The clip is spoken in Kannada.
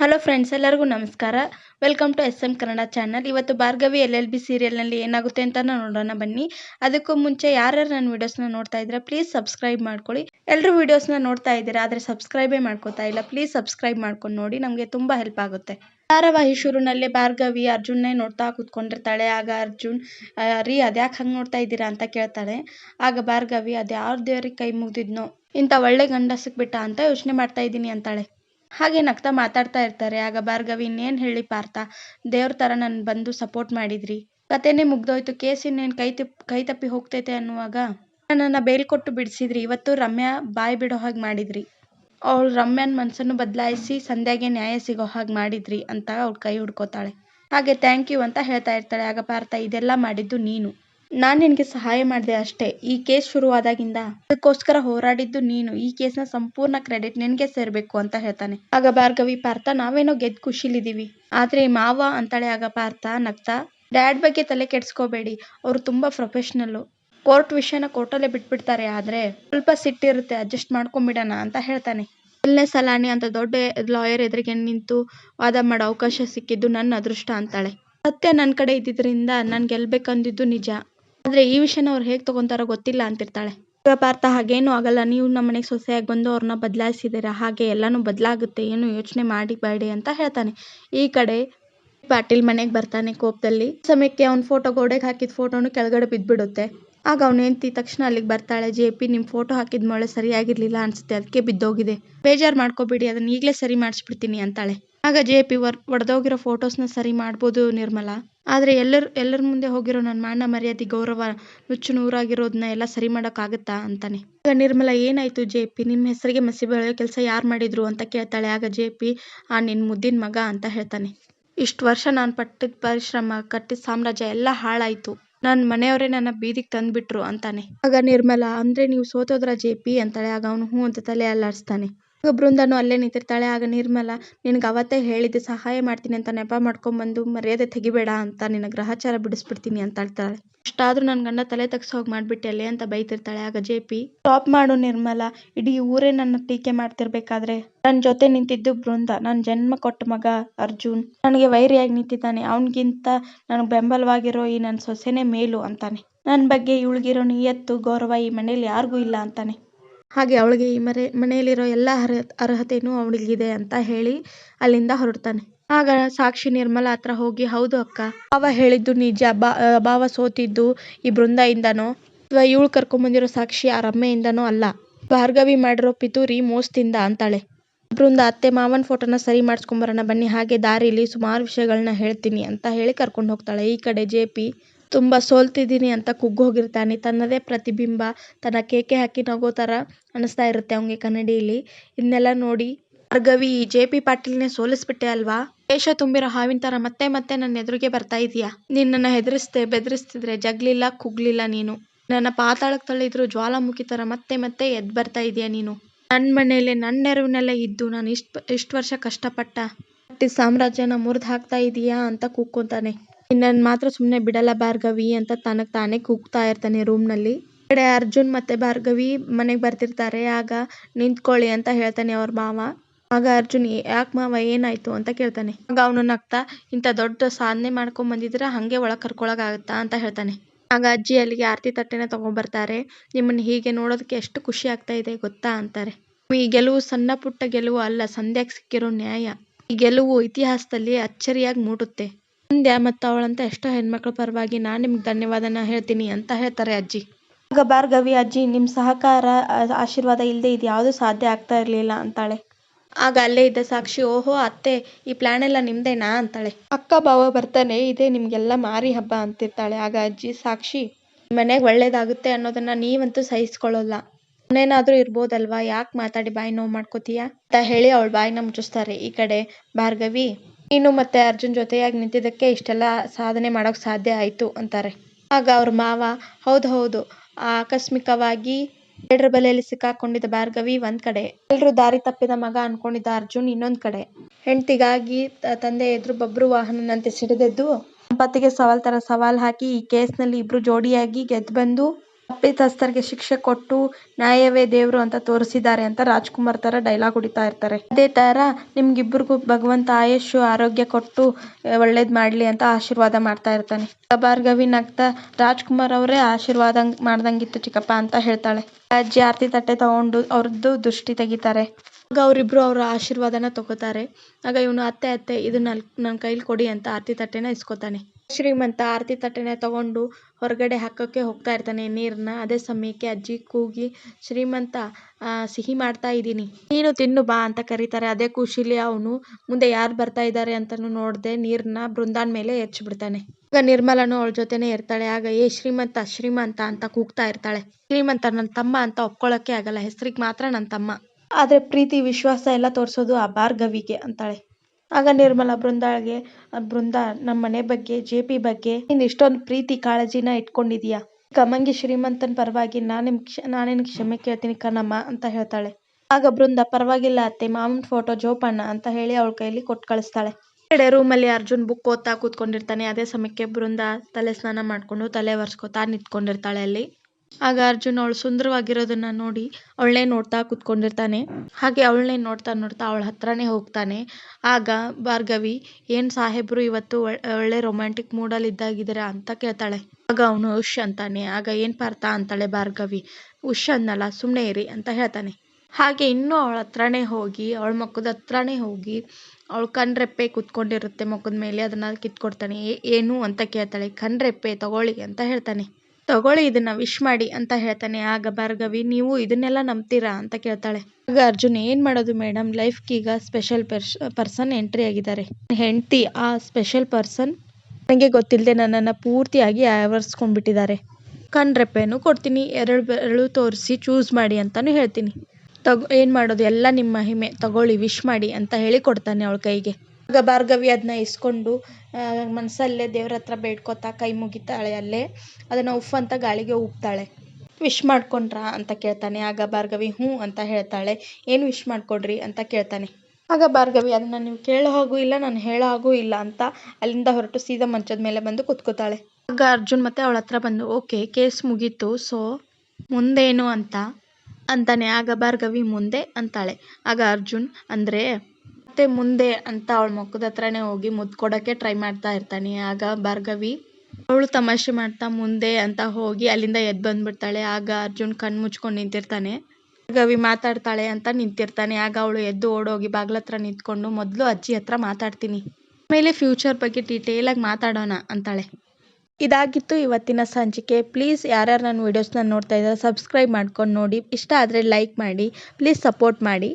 ಹಲೋ ಫ್ರೆಂಡ್ಸ್ ಎಲ್ಲರಿಗೂ ನಮಸ್ಕಾರ. Welcome to S M Kannada channel ಇವತ್ತು ಭಾರ್ಗವಿ ಎಲ್ ಎಲ್ ಬಿ ಸೀರಿಯಲ್ನಲ್ಲಿ ಏನಾಗುತ್ತೆ ಅಂತ ನೋಡೋಣ ಬನ್ನಿ. ಅದಕ್ಕೂ ಮುಂಚೆ ಯಾರ್ಯಾರು ನನ್ನ ವೀಡಿಯೋಸ್ನ ನೋಡ್ತಾ ಇದ್ದೀರಾ ಪ್ಲೀಸ್ ಸಬ್ಸ್ಕ್ರೈಬ್ ಮಾಡ್ಕೊಳ್ಳಿ. ಎಲ್ಲರೂ ವೀಡಿಯೋಸ್ನ ನೋಡ್ತಾ ಇದ್ದೀರಾ ಆದರೆ ಸಬ್ಸ್ಕ್ರೈಬೇ ಮಾಡ್ಕೋತಾ ಇಲ್ಲ ಪ್ಲೀಸ್ ಸಬ್ಸ್ಕ್ರೈಬ್ ಮಾಡ್ಕೊಂಡು ನೋಡಿ, ನಮಗೆ ತುಂಬ ಹೆಲ್ಪ್ ಆಗುತ್ತೆ. ಧಾರಾವಾಹಿ ಶುರುನಲ್ಲೇ ಭಾರ್ಗವಿ ಅರ್ಜುನ್ನೇ ನೋಡ್ತಾ ಕೂತ್ಕೊಂಡಿರ್ತಾಳೆ. ಆಗ ಅರ್ಜುನ್ ರೀ, ಅದ್ಯಾಕೆ ಹಂಗೆ ನೋಡ್ತಾ ಇದ್ದೀರಾ ಅಂತ ಕೇಳ್ತಾಳೆ. ಆಗ ಭಾರ್ಗವಿ ಅದ್ಯಾವ ದೇವ್ರಿಗೆ ಕೈ ಮುಗ್ದಿದ್ನೋ, ಇಂಥ ಒಳ್ಳೆ ಗಂಡ ಸಿಕ್ಬಿಟ್ಟ ಅಂತ ಯೋಚನೆ ಮಾಡ್ತಾ ಇದ್ದೀನಿ ಅಂತಾಳೆ. ಹಾಗೆ ನಗ್ತಾ ಮಾತಾಡ್ತಾ ಇರ್ತಾರೆ. ಆಗ ಭಾರ್ಗವಿ, ಇನ್ನೇನು ಹೇಳಿ ಪಾರ್ಥ? ದೇವ್ರ ಥರ ನನ್ನ ಬಂದು ಸಪೋರ್ಟ್ ಮಾಡಿದ್ರಿ. ಕತೆನೇ ಮುಗ್ದೋಯ್ತು. ಕೇಸ್ ಇನ್ನೇನು ಕೈ ತಿಪ್ ಕೈ ತಪ್ಪಿ ಹೋಗ್ತೈತೆ ಅನ್ನುವಾಗ ನನ್ನನ್ನು ಬೇಲ್ ಕೊಟ್ಟು ಬಿಡಿಸಿದ್ರಿ. ಇವತ್ತು ರಮ್ಯಾ ಬಾಯಿ ಬಿಡೋ ಹಾಗೆ ಮಾಡಿದ್ರಿ. ಅವಳು ರಮ್ಯಾನ್ ಮನಸ್ಸನ್ನು ಬದಲಾಯಿಸಿ ಸಂಧ್ಯಾಗೆ ನ್ಯಾಯ ಸಿಗೋ ಹಾಗೆ ಮಾಡಿದ್ರಿ ಅಂತ ಅವಳು ಕೈ ಹುಡ್ಕೋತಾಳೆ. ಹಾಗೆ ಥ್ಯಾಂಕ್ ಯು ಅಂತ ಹೇಳ್ತಾ ಇರ್ತಾಳೆ. ಆಗ ಪಾರ್ಥ, ಇದೆಲ್ಲ ಮಾಡಿದ್ದು ನೀನು. ನಾನು ನಿನಗೆ ಸಹಾಯ ಮಾಡಿದೆ ಅಷ್ಟೇ. ಈ ಕೇಸ್ ಶುರುವಾದಾಗಿಂದ ಅದಕ್ಕೋಸ್ಕರ ಹೋರಾಡಿದ್ದು ನೀನು. ಈ ಕೇಸ್ನ ಸಂಪೂರ್ಣ ಕ್ರೆಡಿಟ್ ನಿನಗೆ ಸೇರಬೇಕು ಅಂತ ಹೇಳ್ತಾನೆ. ಆಗ ಭಾರ್ಗವಿ, ಪಾರ್ಥ, ನಾವೇನೋ ಗೆದ್ದು ಖುಷಿಲಿದ್ದೀವಿ. ಆದ್ರೆ ಮಾವ ಅಂತಾಳೆ ಆಗ ಪಾರ್ಥ, ನಗ್ತಾ, ಡ್ಯಾಡ್ ಬಗ್ಗೆ ತಲೆ ಕೆಡ್ಸ್ಕೋಬೇಡಿ. ಅವರು ತುಂಬಾ ಪ್ರೊಫೆಷನಲ್ ಕೋರ್ಟ್ ವಿಷಯನ ಕೋರ್ಟಲ್ಲೇ ಬಿಟ್ಬಿಡ್ತಾರೆ. ಆದ್ರೆ ಸ್ವಲ್ಪ ಸಿಟ್ಟಿರುತ್ತೆ. ಅಡ್ಜಸ್ಟ್ ಮಾಡ್ಕೊಂಬಿಡೋಣ ಅಂತ ಹೇಳ್ತಾನೆ. ಇಲ್ಲೇ ಸಲಾನಿ ಅಂತ ದೊಡ್ಡ ಲಾಯರ್ ಎದುರಿಗೆ ನಿಂತು ವಾದ ಮಾಡೋ ಅವಕಾಶ ಸಿಕ್ಕಿದ್ದು ನನ್ನ ಅದೃಷ್ಟ ಅಂತಾಳೆ. ಸತ್ಯ ನನ್ನ ಕಡೆ ಇದ್ದಿದ್ರಿಂದ ನಾನು ಗೆಲ್ಬೇಕಂದಿದ್ದು ನಿಜ. ಆದ್ರೆ ಈ ವಿಷಯನ ಅವ್ರು ಹೇಗೆ ತಗೊಂತಾರೋ ಗೊತ್ತಿಲ್ಲ ಅಂತಿರ್ತಾಳೆ. ಪಾರ್ಥ ಹಾಗೇನು ಆಗಲ್ಲ, ನೀವು ನಮ್ಮ ಮನೆಗೆ ಸೊಸೆಯಾಗಿ ಬಂದು ಅವ್ರನ್ನ ಬದಲಾಯಿಸಿದ್ದೀರಾ ಹಾಗೆ ಎಲ್ಲಾನು ಬದಲಾಗುತ್ತೆ, ಏನು ಯೋಚನೆ ಮಾಡಿ ಬೇಡಿ ಅಂತ ಹೇಳ್ತಾನೆ. ಈ ಕಡೆ ಪಾಟೀಲ್ ಮನೆಗೆ ಬರ್ತಾನೆ ಕೋಪದಲ್ಲಿ. ಸಮಯಕ್ಕೆ ಅವ್ನ ಫೋಟೋ ಗೋಡೆಗೆ ಹಾಕಿದ ಫೋಟೋನು ಕೆಳಗಡೆ ಬಿದ್ದ್ಬಿಡುತ್ತೆ ಆಗ ಅವ್ನು ಹೆಂಡತಿ ತಕ್ಷಣ ಅಲ್ಲಿಗೆ ಬರ್ತಾಳೆ. ಜೆ ಪಿ ನಿಮ್ಮ ಫೋಟೋ ಹಾಕಿದ ಮೊಳೆ ಸರಿಯಾಗಿರ್ಲಿಲ್ಲ ಅನ್ಸುತ್ತೆ. ಅದಕ್ಕೆ ಬಿದ್ದೋಗಿದೆ. ಬೇಜಾರು ಮಾಡ್ಕೋಬೇಡಿ. ಅದನ್ನ ಈಗಲೇ ಸರಿ ಮಾಡಿಸ್ಬಿಡ್ತೀನಿ, ಅಂತಾಳೆ. ಆಗ ಜೆ ಪಿ ವರ್, ಒಡೆದೋಗಿರೋ ಫೋಟೋಸ್ನ ಸರಿ ಮಾಡ್ಬೋದು ನಿರ್ಮಲಾ. ಆದರೆ ಎಲ್ಲರ ಎಲ್ಲರ ಮುಂದೆ ಹೋಗಿರೋ ನನ್ನ ಮಾನ ಮರ್ಯಾದೆ, ಗೌರವ, ನುಚ್ಚು ನೂರಾಗಿರೋದನ್ನ ಎಲ್ಲ ಸರಿ ಮಾಡೋಕ್ಕಾಗತ್ತಾ? ಅಂತಾನೆ. ಆಗ ನಿರ್ಮಲಾ, ಏನಾಯ್ತು ಜೆ ಪಿ? ನಿಮ್ಮ ಹೆಸರಿಗೆ ಮಸಿ ಬೆಳೆಯೋ ಕೆಲಸ ಯಾರು ಮಾಡಿದ್ರು? ಅಂತ ಕೇಳ್ತಾಳೆ. ಆಗ ಜೆ ಪಿ, ಆ ನಿನ್ನ ಮುದ್ದಿನ ಮಗ, ಅಂತ ಹೇಳ್ತಾನೆ. ಇಷ್ಟು ವರ್ಷ ನಾನು ಪಟ್ಟಿದ ಪರಿಶ್ರಮ, ಕಟ್ಟಿದ ಸಾಮ್ರಾಜ್ಯ ಎಲ್ಲ ಹಾಳಾಯ್ತು. ನನ್ನ ಮನೆಯವರೇ ನನ್ನ ಬೀದಿಗೆ ತಂದುಬಿಟ್ರು ಅಂತಾನೆ. ಆಗ ನಿರ್ಮಲಾ, ಅಂದ್ರೆ ನೀವು ಸೋತೋದ್ರ ಜೆ ಪಿ ಅಂತಾಳೆ, ಆಗ ಅವನು ಹ್ಞೂ ಅಂತ ತಲೆ ಅಲ್ಲಾಡಿಸ್ತಾನೆ. ಬೃಂದನು ಅಲ್ಲೇ ನಿಂತಿರ್ತಾಳೆ, ಆಗ ನಿರ್ಮಲಾ, ನಿನಗೆ ಅವತ್ತೇ ಹೇಳಿದ್ದೆ, ಸಹಾಯ ಮಾಡ್ತೀನಿ ಅಂತ ನೆಪ ಮಾಡ್ಕೊಂಬಂದು ಮರ್ಯಾದೆ ತೆಗಿಬೇಡ ಅಂತ ನಿನ್ನ ಗ್ರಹಚಾರ ಬಿಡಿಸ್ಬಿಡ್ತೀನಿ ಅಂತ ಹೇಳ್ತಾಳೆ. ಅಷ್ಟಾದ್ರೂ ನನ್ನ ಗಂಡ ತಲೆ ತಗ್ಸೋ ಹೋಗಿ ಮಾಡ್ಬಿಟ್ಟೆ ಅಂತ ಬೈತಿರ್ತಾಳೆ. ಆಗ ಜೆ ಪಿ, ಸ್ಟಾಪ್ ಮಾಡು ನಿರ್ಮಲಾ, ಇಡೀ ಊರೇ ನನ್ನ ಟೀಕೆ ಮಾಡ್ತಿರ್ಬೇಕಾದ್ರೆ? ನನ್ನ ಜೊತೆ ನಿಂತಿದ್ದು ಬೃಂದ ನನ್ನ ಜನ್ಮ ಕೊಟ್ಟ ಮಗ ಅರ್ಜುನ್. ನನಗೆ ವೈರಿಯಾಗಿ ನಿಂತಿದ್ದಾನೆ, ಅವನಿಗಿಂತ ನನಗೆ ಬೆಂಬಲವಾಗಿರೋ ಈ ನನ್ನ ಸೊಸೆನೇ ಮೇಲು ಅಂತಾನೆ. ನನ್ನ ಬಗ್ಗೆ ಇವಳಿಗಿರೋ ನಿಯತ್ತು, ಗೌರವ ಈ ಮನೇಲಿ ಯಾರಿಗೂ ಇಲ್ಲ ಅಂತಾನೆ. ಹಾಗೆ ಅವಳಿಗೆ ಈ ಮರೆ, ಮನೆಯಲ್ಲಿರೋ ಎಲ್ಲ ಅರ್ಹ, ಅರ್ಹತೆನೂ ಅವಳಿಗಿದೆ ಅಂತ ಹೇಳಿ ಅಲ್ಲಿಂದ ಹೊರಡ್ತಾನೆ. ಆಗ ಸಾಕ್ಷಿ ನಿರ್ಮಲ ಹತ್ರ ಹೋಗಿ, ಹೌದು ಅಕ್ಕ ಅವ ಹೇಳಿದ್ದು ನಿಜ. ಬಾ ಭಾವ ಸೋತಿದ್ದು ಈ ಬೃಂದಯಿಂದನೋ? ಅಥವಾ ಇವಳು ಕರ್ಕೊಂಬಂದಿರೋ ಸಾಕ್ಷಿ ಆ ಅಲ್ಲ? ಭಾರ್ಗವಿ ಮಾಡಿರೋ ಪಿತೂರಿ ಮೋಸದಿಂದ ಅಂತಾಳೆ. ಬೃಂದ, ಅತ್ತೆ, ಮಾವನ ಫೋಟೋನ ಸರಿ ಮಾಡಿಸ್ಕೊಂಬರೋಣ ಬನ್ನಿ. ಹಾಗೆ ದಾರಿಲಿ ಸುಮಾರು ವಿಷಯಗಳನ್ನ ಹೇಳ್ತೀನಿ ಅಂತ ಹೇಳಿ ಕರ್ಕೊಂಡು ಹೋಗ್ತಾಳೆ. ಈ ಕಡೆ ಜೆ ಪಿ ತುಂಬ ಸೋಲ್ತಿದ್ದೀನಿ ಅಂತ ಕುಗ್ಗೋಗಿರ್ತಾನೆ ತನ್ನದೇ ಪ್ರತಿಬಿಂಬ, ತನ್ನ ಕೇಕೆ ಹಾಕಿ ನಗೋ ಥರ ಅನಿಸ್ತಾ ಇರುತ್ತೆ ಅವನಿಗೆ ಕನ್ನಡಿಯಲ್ಲಿ ಇದನ್ನೆಲ್ಲ ನೋಡಿ. ಭಾರ್ಗವಿ, ಜೆ ಪಿ ಪಾಟೀಲ್ನೇ ಸೋಲಿಸ್ಬಿಟ್ಟೆ ಅಲ್ವಾ? ವೇಷ ತುಂಬಿರೋ ಹಾವಿನ ಥರ ಮತ್ತೆ ಮತ್ತೆ ನನ್ನ ಎದುರಿಗೆ ಬರ್ತಾ ಇದೀಯಾ? ನಿನ್ನನ್ನು ಹೆದರಿಸ್ದೆ, ಬೆದರಿಸ್ತಿದ್ರೆ ಜಗ್ಲಿಲ್ಲ, ಕುಗ್ಲಿಲ್ಲ ನೀನು. ನನ್ನ ಪಾತಾಳಕ್ಕೆ ತಳ್ಳಿದ್ರು ಜ್ವಾಲಾಮುಖಿ ಥರ ಮತ್ತೆ ಮತ್ತೆ ಎದ್ದು ಬರ್ತಾ ಇದೀಯ ನೀನು? ನನ್ನ ಮನೆಯಲ್ಲೇ ನನ್ನ ನೆರವಿನಲ್ಲೇ ಇದ್ದು ನಾನು ಇಷ್ಟು ಇಷ್ಟು ವರ್ಷ ಕಷ್ಟಪಟ್ಟ. ಸಾಮ್ರಾಜ್ಯನ ಮುರಿದು ಹಾಕ್ತಾ ಇದೀಯಾ ಅಂತ ಕೂಗ್ಕೊಂತಾನೆ ನಿನ್ನನ್ನು ಮಾತ್ರ ಸುಮ್ಮನೆ ಬಿಡಲ್ಲ ಭಾರ್ಗವಿ ಅಂತ ತನಗೆ ತಾನೇ ಕೂಗ್ತಾ ಇರ್ತಾನೆ ರೂಮ್ನಲ್ಲಿ. ಕಡೆ ಅರ್ಜುನ್ ಮತ್ತೆ ಭಾರ್ಗವಿ ಮನೆಗೆ ಬರ್ತಿರ್ತಾರೆ, ಆಗ ನಿಂತ್ಕೊಳ್ಳಿ ಅಂತ ಹೇಳ್ತಾನೆ ಅವ್ರ ಮಾವ. ಆಗ ಅರ್ಜುನ್, ಯಾಕೆ ಮಾವ, ಏನಾಯ್ತು? ಅಂತ ಕೇಳ್ತಾನೆ. ಆಗ ಅವನು ನಗ್ತಾ, ಇಂಥ ದೊಡ್ಡ ಸಾಧನೆ ಮಾಡ್ಕೊಂಡ್ ಬಂದಿದ್ರೆ ಹಂಗೆ ಒಳಗೆ ಕರ್ಕೊಳಕ್ಕಾಗತ್ತಾ ಅಂತ ಹೇಳ್ತಾನೆ. ಆಗ ಅಜ್ಜಿ ಅಲ್ಲಿಗೆ ಆರತಿ ತಟ್ಟೆನ ತಗೊಂಡ್ಬರ್ತಾರೆ ನಿಮ್ಮನ್ನ ಹೀಗೆ ನೋಡೋದಕ್ಕೆ ಎಷ್ಟು ಖುಷಿ ಆಗ್ತಾ ಇದೆ ಗೊತ್ತಾ ಅಂತಾರೆ. ಈ ಗೆಲುವು ಸಣ್ಣ ಪುಟ್ಟ ಗೆಲುವು ಅಲ್ಲ, ಸಂಧ್ಯಾಗೆ ಸಿಕ್ಕಿರೋ ನ್ಯಾಯ. ಈ ಗೆಲುವು ಇತಿಹಾಸದಲ್ಲಿ ಅಚ್ಚರಿಯಾಗಿ ಮೂಡುತ್ತೆ ಸಂಧ್ಯಾ ಮತ್ತು ಅವಳಂತ ಎಷ್ಟೋ ಹೆಣ್ಮಕ್ಳ ಪರವಾಗಿ ನಾನು ನಿಮ್ಗೆ ಧನ್ಯವಾದನ ಹೇಳ್ತೀನಿ ಅಂತ ಹೇಳ್ತಾರೆ ಅಜ್ಜಿ. ಆಗ ಭಾರ್ಗವಿ ಅಜ್ಜಿ ನಿಮ್ಮ ಸಹಕಾರ ಆಶೀರ್ವಾದ ಇಲ್ಲದೆ ಇದು ಯಾವುದೂ ಸಾಧ್ಯ ಆಗ್ತಾ ಇರಲಿಲ್ಲ ಅಂತಾಳೆ. ಆಗ ಅಲ್ಲೇ ಇದ್ದ ಸಾಕ್ಷಿ ಓಹೋ ಅತ್ತೆ ಈ ಪ್ಲಾನ್ ಎಲ್ಲ ನಿಮ್ದೇನಾ ಅಂತಾಳೆ. ಅಕ್ಕ ಬಾವ ಬರ್ತಾನೆ ಇದೇ ನಿಮ್ಗೆಲ್ಲ ಮಾರಿ ಹಬ್ಬ ಅಂತಿರ್ತಾಳೆ. ಆಗ ಅಜ್ಜಿ ಸಾಕ್ಷಿ ಮನೆಗೆ ಒಳ್ಳೇದಾಗುತ್ತೆ ಅನ್ನೋದನ್ನ ನೀವಂತೂ ಸಹಿಸ್ಕೊಳ್ಳೋಲ್ಲ. ಇನ್ನೇನಾದ್ರೂ ಇರ್ಬೋದಲ್ವಾ? ಯಾಕೆ ಮಾತಾಡಿ ಬಾಯಿ ನೋವು ಮಾಡ್ಕೋತೀಯ? ಅಂತ ಹೇಳಿ ಅವಳ ಬಾಯಿನ ಮುಚ್ಚಿಸ್ತಾರೆ. ಈ ಕಡೆ ಭಾರ್ಗವಿ ನೀನು ಮತ್ತೆ ಅರ್ಜುನ್ ಜೊತೆಯಾಗಿ ನಿಂತಿದ್ದಕ್ಕೆ ಇಷ್ಟೆಲ್ಲ ಸಾಧನೆ ಮಾಡೋಕ್ ಸಾಧ್ಯ ಆಯ್ತು ಅಂತಾರೆ. ಆಗ ಅವ್ರ ಮಾವ, ಹೌದು ಹೌದು. ಆಕಸ್ಮಿಕವಾಗಿ ಎರಡರ ಬಲೆಯಲ್ಲಿ ಸಿಕ್ಕಾಕೊಂಡಿದ್ದ ಭಾರ್ಗವಿ ಒಂದ್ ಕಡೆ. ಎಲ್ರು ದಾರಿ ತಪ್ಪಿದ ಮಗ ಅನ್ಕೊಂಡಿದ್ದ ಅರ್ಜುನ್ ಇನ್ನೊಂದ್ ಕಡೆ. ಹೆಂಡತಿಗಾಗಿ ತಂದೆ ಎದುರು ಬಬ್ರು ವಾಹನನಂತೆ ಸಿಡಿದೆದ್ದು ಸಂಪತ್ತಿಗೆ ಸವಾಲ್ ತರ ಸವಾಲ್ ಹಾಕಿ ಈ ಕೇಸ್ನಲ್ಲಿ ಇಬ್ರು ಜೋಡಿಯಾಗಿ ಗೆದ್ದು ಬಂದು ತಪ್ಪಿತಸ್ಥರಿಗೆ ಶಿಕ್ಷೆ ಕೊಟ್ಟು ನ್ಯಾಯವೇ ದೇವ್ರು ಅಂತ ತೋರಿಸಿದ್ದಾರೆ ಅಂತ ರಾಜ್ಕುಮಾರ್ ತರ ಡೈಲಾಗ್ ಹೊಡಿತಾ ಇರ್ತಾರೆ. ಅದೇ ತರ ನಿಮ್ಗಿಬ್ರಿಗೂ ಭಗವಂತ ಆಯುಷ್ಯ ಆರೋಗ್ಯ ಕೊಟ್ಟು ಒಳ್ಳೇದ್ ಮಾಡ್ಲಿ ಅಂತ ಆಶೀರ್ವಾದ ಮಾಡ್ತಾ ಇರ್ತಾನೆ. ಭಾರ್ಗವಿ ನಗ್ತಾ ರಾಜ್ಕುಮಾರ್ ಅವರೇ ಆಶೀರ್ವಾದ ಮಾಡ್ದಂಗಿತ್ತು ಚಿಕ್ಕಪ್ಪ ಅಂತ ಹೇಳ್ತಾಳೆ. ಅಜ್ಜಿ ಆರತಿ ತಟ್ಟೆ ತಗೊಂಡು ಅವ್ರದ್ದು ದೃಷ್ಟಿ ತೆಗಿತಾರೆ. ಆಗ ಅವರಿಬ್ರು ಅವರ ಆಶೀರ್ವಾದನ ತಗೋತಾರೆ. ಆಗ ಇವನು, ಅತ್ತೆ ಅತ್ತೆ ಇದನ್ನ ನನ್ನ ಕೈಲಿ ಕೊಡಿ ಅಂತ ಆರತಿ ತಟ್ಟೆನ ಇಸ್ಕೊತಾನೆ. ಶ್ರೀಮಂತ ಆರತಿ ತಟ್ಟೆನ ತಗೊಂಡು ಹೊರಗಡೆ ಹಾಕೋಕ್ಕೆ ಹೋಗ್ತಾ ಇರ್ತಾನೆ. ನೀರನ್ನ ಅದೇ ಸಮಯಕ್ಕೆ ಅಜ್ಜಿ ಕೂಗಿ, ಶ್ರೀಮಂತ ಸಿಹಿ ಮಾಡ್ತಾ ಇದ್ದೀನಿ. ನೀನು ತಿನ್ನು ಬಾ ಅಂತ ಕರೀತಾರೆ. ಅದೇ ಖುಷಿಲಿ ಅವನು ಮುಂದೆ ಯಾರು ಬರ್ತಾ ಇದ್ದಾರೆ ಅಂತಾನೂ ನೋಡದೆ ನೀರನ್ನ ಬೃಂದಾನ್ ಮೇಲೆ ಬಿಡ್ತಾನೆ ಈಗ ನಿರ್ಮಲನು ಅವಳ ಜೊತೆನೆ ಇರ್ತಾಳೆ. ಆಗ, ಏ ಶ್ರೀಮಂತ ಶ್ರೀಮಂತ ಅಂತ ಕೂಗ್ತಾ ಇರ್ತಾಳೆ. ಶ್ರೀಮಂತ ನನ್ನ ತಮ್ಮ ಅಂತ ಒಪ್ಕೊಳ್ಳೋಕೆ ಆಗಲ್ಲ. ಹೆಸರಿಗೆ ಮಾತ್ರ ನನ್ನ ತಮ್ಮ. ಆದ್ರೆ ಪ್ರೀತಿ, ವಿಶ್ವಾಸ ಎಲ್ಲ ತೋರಿಸೋದು ಆ ಭಾರ್ಗವಿಗೆ ಅಂತಾಳೆ. ಆಗ ನಿರ್ಮಲ ಬೃಂದಾಳ್ಗೆ "ಆ, ಬೃಂದ ನಮ್ಮ ಮನೆ ಬಗ್ಗೆ ಜೆ ಪಿ ಬಗ್ಗೆ ನೀನ್ ಇಷ್ಟೊಂದು ಪ್ರೀತಿ ಕಾಳಜಿನ ಇಟ್ಕೊಂಡಿದೀಯ? ಕಮಂಗಿ ಶ್ರೀಮಂತನ ಪರವಾಗಿ ನಾನಿನ್ ನಾನೇನು ಕ್ಷಮೆ ಕೇಳ್ತೀನಿ ಕಣಮ್ಮ ಅಂತ ಹೇಳ್ತಾಳೆ. ಆಗ ಬೃಂದ ಪರವಾಗಿಲ್ಲ ಅತ್ತೆ ಮಾಮನ್ ಫೋಟೋ ಜೋಪಣ್ಣ ಅಂತ ಹೇಳಿ ಅವಳ ಕೈಲಿ ಕೊಟ್ಟು ಕಳಿಸ್ತಾಳೆ. ಕಡೆ ರೂಮಲ್ಲಿ ಅರ್ಜುನ್ ಬುಕ್ ಓದ್ತಾ ಕೂತ್ಕೊಂಡಿರ್ತಾನೆ. ಅದೇ ಸಮಯಕ್ಕೆ ಬೃಂದ ತಲೆ ಸ್ನಾನ ಮಾಡ್ಕೊಂಡು ತಲೆ ಒರೆಸ್ಕೊತಾ ನಿಂತ್ಕೊಂಡಿರ್ತಾಳೆ ಅಲ್ಲಿ. ಆಗ ಅರ್ಜುನ್ ಅವಳು ಸುಂದರವಾಗಿರೋದನ್ನ ನೋಡಿ ಅವಳನ್ನೇ ನೋಡ್ತಾ ಕೂತ್ಕೊಂಡಿರ್ತಾನೆ. ಹಾಗೆ ಅವಳನ್ನೇ ನೋಡ್ತಾ ನೋಡ್ತಾ ಅವಳ ಹತ್ರನೇ ಹೋಗ್ತಾನೆ. ಆಗ ಭಾರ್ಗವಿ, ಏನ್ ಸಾಹೇಬ್ರು, ಇವತ್ತು ಒಳ್- ಒಳ್ಳೆ ರೊಮ್ಯಾಂಟಿಕ್ ಮೂಡಲ್ಲಿ ಇದ್ದಾಗಿದ್ದೀರಾ? ಅಂತ ಕೇಳ್ತಾಳೆ. ಆಗ ಅವನು ಉಶ್ ಅಂತಾನೆ. ಆಗ, ಏನ್ ಪಾರ್ಥ? ಅಂತಾಳೆ ಭಾರ್ಗವಿ. ಉಶ್ ಅನ್ನಲ್ಲ ಸುಮ್ಮನೆ ಇರಿ ಅಂತ ಹೇಳ್ತಾನೆ. ಹಾಗೆ ಇನ್ನೂ ಅವಳ ಹತ್ರನೇ ಹೋಗಿ, ಅವಳ ಮುಖದ ಹತ್ರನೇ ಹೋಗಿ, ಅವಳು ಕಣ್ರೆಪ್ಪೆ ಕುತ್ಕೊಂಡಿರುತ್ತೆ ಮುಖದ ಮೇಲೆ, ಅದನ್ನ ಕಿತ್ಕೊಡ್ತಾನೆ. "ಏ- ಏನು? ಅಂತ ಕೇಳ್ತಾಳೆ. ಕಣ್ರೆಪ್ಪೆ, ತಗೊಳ್ಳಿ ಅಂತ ಹೇಳ್ತಾನೆ. ತಗೊಳ್ಳಿ, ಇದನ್ನ ವಿಶ್ ಮಾಡಿ ಅಂತ ಹೇಳ್ತಾನೆ. ಆಗ ಭಾರ್ಗವಿ, ನೀವು ಇದನ್ನೆಲ್ಲ ನಂಬ್ತೀರಾ ಅಂತ ಕೇಳ್ತಾಳೆ. ಆಗ ಅರ್ಜುನ್, ಏನ್ ಮಾಡೋದು ಮೇಡಮ್ ಲೈಫ್ಗೀಗ ಸ್ಪೆಷಲ್ ಪರ್ಸನ್ ಎಂಟ್ರಿ ಆಗಿದ್ದಾರೆ. ಹೆಂಡತಿ, ಆ ಸ್ಪೆಷಲ್ ಪರ್ಸನ್ ನನಗೆ ಗೊತ್ತಿಲ್ಲದೆ ನನ್ನನ್ನು ಪೂರ್ತಿಯಾಗಿ ಆವರಿಸ್ಕೊಂಡ್ಬಿಟ್ಟಿದ್ದಾರೆ. ಕಣ್ರೆಪ್ಪೆನೂ ಕೊಡ್ತೀನಿ, ಎರಡು ಬೆರಳು ತೋರಿಸಿ ಚೂಸ್ ಮಾಡಿ ಅಂತಾನು ಹೇಳ್ತೀನಿ. ತಗೋ, ಏನು ಮಾಡೋದು? ಎಲ್ಲ ನಿಮ್ಮ ಮಹಿಮೆ ತಗೊಳ್ಳಿ ವಿಶ್ ಮಾಡಿ ಅಂತ ಹೇಳಿ ಕೊಡ್ತಾನೆ ಅವಳ ಕೈಗೆ. ಆಗ ಭಾರ್ಗವಿ ಅದನ್ನ ಇಸ್ಕೊಂಡು ಮನ್ಸಲ್ಲೇ ದೇವ್ರ ಹತ್ರ ಬೇಡ್ಕೊತಾ ಕೈ ಮುಗಿತಾಳೆ ಅಲ್ಲೇ, ಅದನ್ನ ಉಫ್ ಅಂತ ಗಾಳಿಗೆ ಉಪ್ತಾಳೆ. ವಿಶ್ ಮಾಡ್ಕೊಂಡ್ರಾ? ಅಂತ ಕೇಳ್ತಾನೆ. ಆಗ ಭಾರ್ಗವಿ ಹ್ಞೂ ಅಂತ ಹೇಳ್ತಾಳೆ. ಏನು ವಿಶ್ ಮಾಡ್ಕೊಡ್ರಿ? ಅಂತ ಕೇಳ್ತಾನೆ. ಆಗ ಭಾರ್ಗವಿ ಅದನ್ನ ನೀವು ಕೇಳೋ ಹಾಗೂ ಇಲ್ಲ, ನಾನು ಹೇಳೋ ಹಾಗೂ ಇಲ್ಲ ಅಂತ ಅಲ್ಲಿಂದ ಹೊರಟು ಸೀದಾ ಮಂಚದ ಮೇಲೆ ಬಂದು ಕುತ್ಕೋತಾಳೆ. ಆಗ ಅರ್ಜುನ್ ಮತ್ತೆ ಅವಳ ಹತ್ರ ಬಂದು, ಓಕೆ, ಕೇಸ್ ಮುಗೀತು, ಸೊ ಮುಂದೇನು ಅಂತ? ಅಂತಾನೆ. ಆಗ ಭಾರ್ಗವಿ ಮುಂದೆ ಅಂತಾಳೆ. ಆಗ ಅರ್ಜುನ್, ಅಂದ್ರೆ ಮತ್ತೆ ಮುಂದೆ ಅಂತ ಅವಳ ಮುಖದ ಹತ್ರನೇ ಹೋಗಿ ಮುದ್ದು ಕೊಡೋಕ್ಕೆ ಟ್ರೈ ಮಾಡ್ತಾ ಇರ್ತಾನೆ. ಆಗ ಭಾರ್ಗವಿ, ಅವಳು ತಮಾಷೆ ಮಾಡ್ತಾ ಮುಂದೆ ಅಂತ ಹೋಗಿ ಅಲ್ಲಿಂದ ಎದ್ದು ಬಂದ್ಬಿಡ್ತಾಳೆ. ಆಗ ಅರ್ಜುನ್ ಕಣ್ಣು ಮುಚ್ಕೊಂಡು ನಿಂತಿರ್ತಾನೆ. ಭಾರ್ಗವಿ ಮಾತಾಡ್ತಾಳೆ ಅಂತ ನಿಂತಿರ್ತಾನೆ. ಆಗ ಅವಳು ಎದ್ದು ಓಡೋಗಿ ಬಾಗ್ಲ ಹತ್ರ ನಿಂತ್ಕೊಂಡು ಮೊದಲು ಅಜ್ಜಿ ಹತ್ರ ಮಾತಾಡ್ತೀನಿ. ಆಮೇಲೆ ಫ್ಯೂಚರ್ ಬಗ್ಗೆ ಡೀಟೇಲಾಗಿ ಮಾತಾಡೋಣ, ಅಂತಾಳೆ. ಇದಾಗಿತ್ತು ಇವತ್ತಿನ ಸಂಚಿಕೆ. ಪ್ಲೀಸ್ ಯಾರ್ಯಾರು ನನ್ನ ವೀಡಿಯೋಸ್ನ ನೋಡ್ತಾ ಇದ್ದಾರೆ ಸಬ್ಸ್ಕ್ರೈಬ್ ಮಾಡ್ಕೊಂಡು ನೋಡಿ. ಇಷ್ಟ ಆದರೆ ಲೈಕ್ ಮಾಡಿ ಪ್ಲೀಸ್ ಸಪೋರ್ಟ್ ಮಾಡಿ.